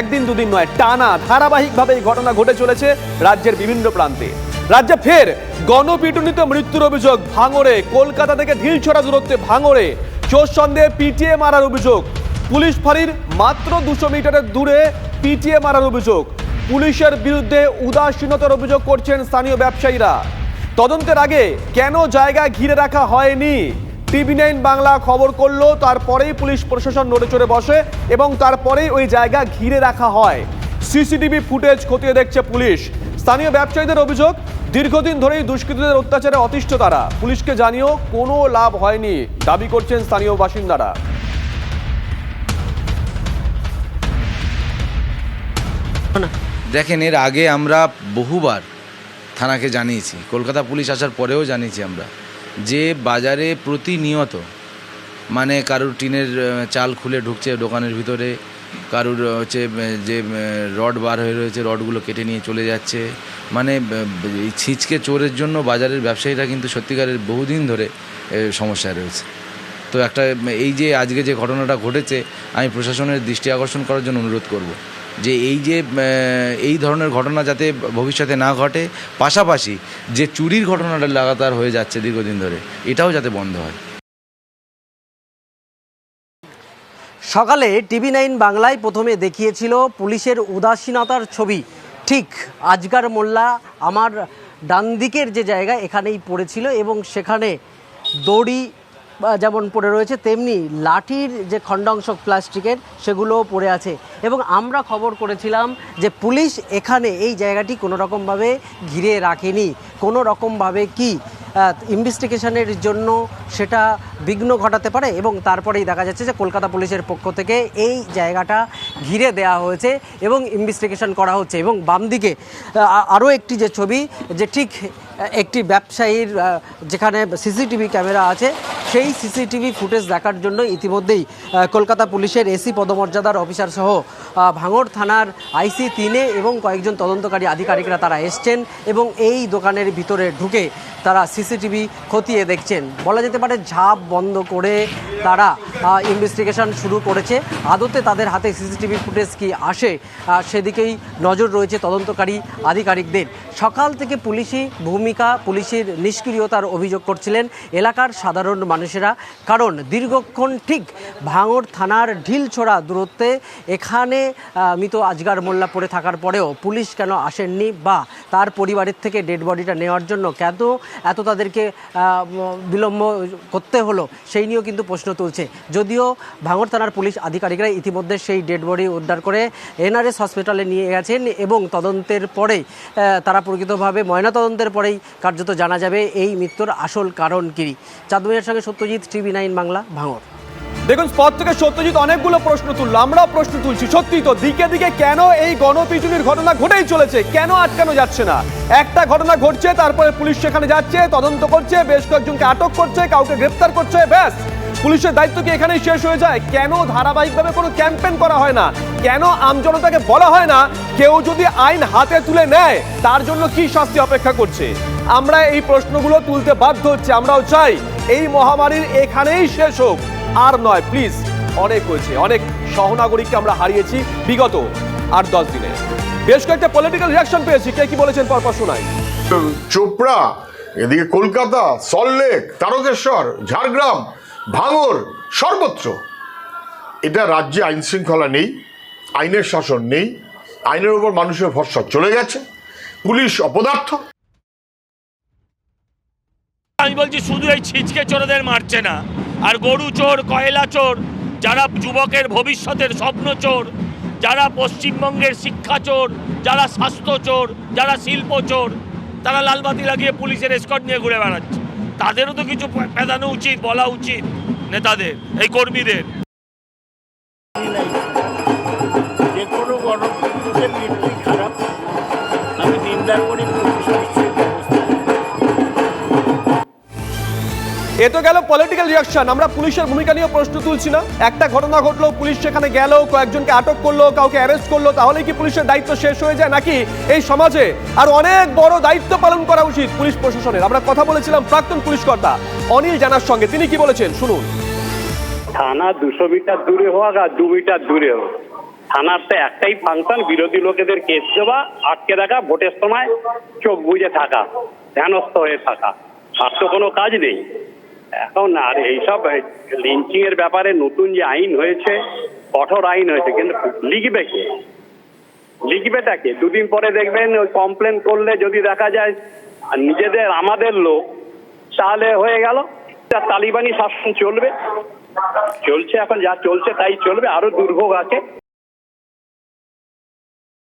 একদিন দুদিন নয়, টানা ধারাবাহিকভাবে এই ঘটনা ঘটে চলেছে রাজ্যের বিভিন্ন প্রান্তে। রাজ্যে ফের গণপিটুনিতে মৃত্যুর অভিযোগ ভাঙড়ে, কলকাতা থেকে ঢিলছড়া দূরত্বে ভাঙড়ে। চোর সন্দেহে পিটিএ মারার অভিযোগ। পুলিশ ফাঁড়ির মাত্র দুশো মিটারের দূরে পিটিএ মারার অভিযোগ। পুলিশের বিরুদ্ধে উদাসীনতার অভিযোগ করছেন স্থানীয় ব্যবসায়ীরা। তদন্তের আগে কেন জায়গা ঘিরে রাখা হয়নি? টিভি নাইন বাংলা খবর করল, তারপরেই পুলিশ প্রশাসন নড়ে চড়ে বসে এবং তারপরেই ওই জায়গা ঘিরে রাখা হয়। সিসিটিভি ফুটেজ খতিয়ে দেখছে পুলিশ। স্থানীয় ব্যবসায়ীদের অভিযোগ, দীর্ঘদিন ধরেই দুষ্কৃতীদের অত্যাচারে অতিষ্ঠ তারা। পুলিশকে জানিয়েও কোনো লাভ হয়নি, দাবি করছেন স্থানীয় বাসিন্দারা। দেখেন, এর আগে আমরা বহুবার থানাকে জানিয়েছি। কলকাতা পুলিশ আসার পরেও জানিয়েছি আমরা। যে বাজারে প্রতিনিয়ত মানে কারুর টিনের চাল খুলে ঢুকছে দোকানের ভিতরে, কারুর হচ্ছে যে রড বার হয়ে রয়েছে, রডগুলো কেটে নিয়ে চলে যাচ্ছে। মানে ছিচকে চোরের জন্য বাজারের ব্যবসায়ীরা কিন্তু সত্যিকারের বহুদিন ধরে সমস্যায় রয়েছে। তো একটা, এই যে আজকে যে ঘটনাটা ঘটেছে, আমি প্রশাসনের দৃষ্টি আকর্ষণ করার জন্য অনুরোধ করব। যে এই যে এই ধরনের ঘটনা যাতে ভবিষ্যতে না ঘটে, পাশাপাশি যে চুরির ঘটনাটা লাগাতার হয়ে যাচ্ছে দীর্ঘদিন ধরে, এটাও যাতে বন্ধ হয়। সকালে টিভি নাইন বাংলায় প্রথমে দেখিয়েছিল পুলিশের উদাসীনতার ছবি। ঠিক আজগার মোল্লা আমার ডান দিকের যে জায়গা, এখানেই পড়েছিল এবং সেখানে দড়ি যেমন পড়ে রয়েছে, তেমনি লাঠির যে খণ্ডাংশ প্লাস্টিকের সেগুলোও পড়ে আছে। এবং আমরা খবর করেছিলাম যে পুলিশ এখানে এই জায়গাটি কোনো রকমভাবে ঘিরে রাখেনি। কোনো রকমভাবে কি ইনভেস্টিগেশনের জন্য সেটা বিঘ্ন ঘটাতে পারে এবং তারপরেই দেখা যাচ্ছে যে কলকাতা পুলিশের পক্ষ থেকে এই জায়গাটা ঘিরে দেওয়া হয়েছে এবং ইনভেস্টিগেশন করা হচ্ছে। এবং বাম দিকে আরও একটি যে ছবি, যে ঠিক একটি ব্যবসায়ীর যেখানে সিসিটিভি ক্যামেরা আছে, সেই সিসিটিভি ফুটেজ দেখার জন্য ইতিমধ্যেই কলকাতা পুলিশের এসি পদমর্যাদার অফিসার সহ ভাঙড় থানার আইসি তিনে এবং কয়েকজন তদন্তকারী আধিকারিকরা তারা এসছেন এবং এই দোকানের ভিতরে ঢুকে তারা সিসিটিভি খতিয়ে দেখছেন। বলা যেতে পারে ঝাঁপ বন্ধ করে তারা ইনভেস্টিগেশন শুরু করেছে। আদতে তাদের হাতে সিসিটিভি ফুটেজ কি আসে সেদিকেই নজর রয়েছে তদন্তকারী আধিকারিকদের। সকাল থেকে পুলিশি ভূমিকা পুলিশের নিষ্ক্রিয়তার অভিযোগ করছিলেন এলাকার সাধারণ মানুষেরা। কারণ দীর্ঘক্ষণ ঠিক ভাঙড় থানার ঢিল ঢিলছোড়া দূরত্বে এখানে মৃত আজগার মোল্লা পড়ে থাকার পরেও পুলিশ কেন আসেননি বা তার পরিবারের থেকে ডেড বডিটা নেওয়ার জন্য কেন এত তাদেরকে বিলম্ব করতে হলো সেই নিয়েও কিন্তু প্রশ্ন তুলছে। যদিও ভাঙড় থানার পুলিশ আধিকারিকরা ইতিমধ্যে সেই ডেড বডি উদ্ধার করে এনআরএস হসপিটালে নিয়ে গেছেন এবং তদন্তের পরেই তারা প্রকৃতভাবে ময়নাতদন্তের পরেই কার্যত জানা যাবে এই মৃত্যুর আসল কারণ কী। চাঁদমিয়ার সঙ্গে সত্যজিৎ, টিভি নাইন বাংলা, ভাঙর। দেখুন, স্পট থেকে সত্যজিৎ অনেকগুলো প্রশ্ন তুললো আমরাও প্রশ্ন তুলছি। সত্যি তো, দিকে দিকে কেন এই গণপিটুনির ঘটনা ঘটেই চলেছে? কেন আটকানো যাচ্ছে না? একটা ঘটনা ঘটছে, তারপরে পুলিশ সেখানে যাচ্ছে, তদন্ত করছে, বেশ কয়েকজনকে আটক করছে, কাউকে গ্রেপ্তার করছে, ব্যাস। পুলিশের দায়িত্ব কি এখানেই শেষ হয়ে যায়? কেন ধারাবাহিকভাবে কোনো ক্যাম্পেন করা হয় না? কেন আমজনতাকে বলা হয় না? কেউ যদি আইন হাতে তুলে নেয়, তার জন্য কি শাস্তি অপেক্ষা করছে? আমরা এই প্রশ্নগুলো তুলতে বাধ্য হচ্ছে, আমরাও চাই এই মহামারীর এখানেই শেষ হোক। আর নয় প্লিজ অনেক হয়েছে, অনেক সহনাগরিককে আমরা হারিয়েছি বিগত আট, দশ দিনে। বেশ কয়েকটা পলিটিক্যাল রিয়াকশন পেয়েছি, কে কি বলেছেন পরপর শোনাই। চোপড়া, এদিকে কলকাতা সল্টলেক তারকেশ্বর, ঝাড়গ্রাম ভাঙর সর্বত্র। এটা রাজ্যে আইন শৃঙ্খলা নেই, আইনের শাসন নেই, আইনের উপর মানুষের ভরসা চলে গেছে, পুলিশ অপদার্থ। আমি বলছি শুধু এই ছিচকে চোরদের মারছে না, আর গরু চোর, কয়লা চোর, যারা যুবকের ভবিষ্যতের স্বপ্ন চোর, যারা পশ্চিমবঙ্গের শিক্ষা চোর, যারা স্বাস্থ্য চোর, যারা শিল্প চোর, তারা লালবাতি লাগিয়ে পুলিশের এসকট নিয়ে ঘুরে বেড়াচ্ছে। তাদেরও তো কিছু পেদানো উচিত বলা উচিত নেতাদের এই কর্মীদের। যে কোনো এ তো গেল পলিটিক্যাল রিয়াকশন আমরা পুলিশের ভূমিকা নিয়ে প্রশ্ন তুলছি না। একটা ঘটনা ঘটলো, পুলিশ সেখানে গেল, কয়েকজনকে আটক করল, কাউকে অ্যারেস্ট করল, তাহলে কি পুলিশের দায়িত্ব শেষ হয়ে যায় নাকি এই সমাজে? আর অনেক বড় দায়িত্ব পালন করা উচিত পুলিশ প্রশাসনের। আমরা কথা বলেছিলাম প্রাক্তন পুলিশ কর্তা অনিল জানার সঙ্গে। তিনি কি বলেছেন? শুনুন। থানা দুশো মিটার দূরে হোক আর দু মিটার দূরে হোক। থানার তো একটাই ফাংশন, বিরোধী লোকেদের কেস দেওয়া, আটকে রাখা, ভোটের সময় চোখ বুজে থাকা, ধ্যানস্থ হয়ে থাকা। আর তো কোনো কাজ নেই। এখন আর এইসব লিঞ্চিং এর ব্যাপারে নতুন যে আইন হয়েছে, কঠোর আইন হয়েছে, কিন্তু লিখবে কে? লিখবেটাকে দুদিন পরে দেখবেন ওই কমপ্লেন করলে যদি দেখা যায় নিজেদের, আমাদের লোক, তাহলে হয়ে গেল। তালিবানি শাসন চলবে, চলছে এখন যা চলছে তাই চলবে, আরও দুর্ভোগ আছে।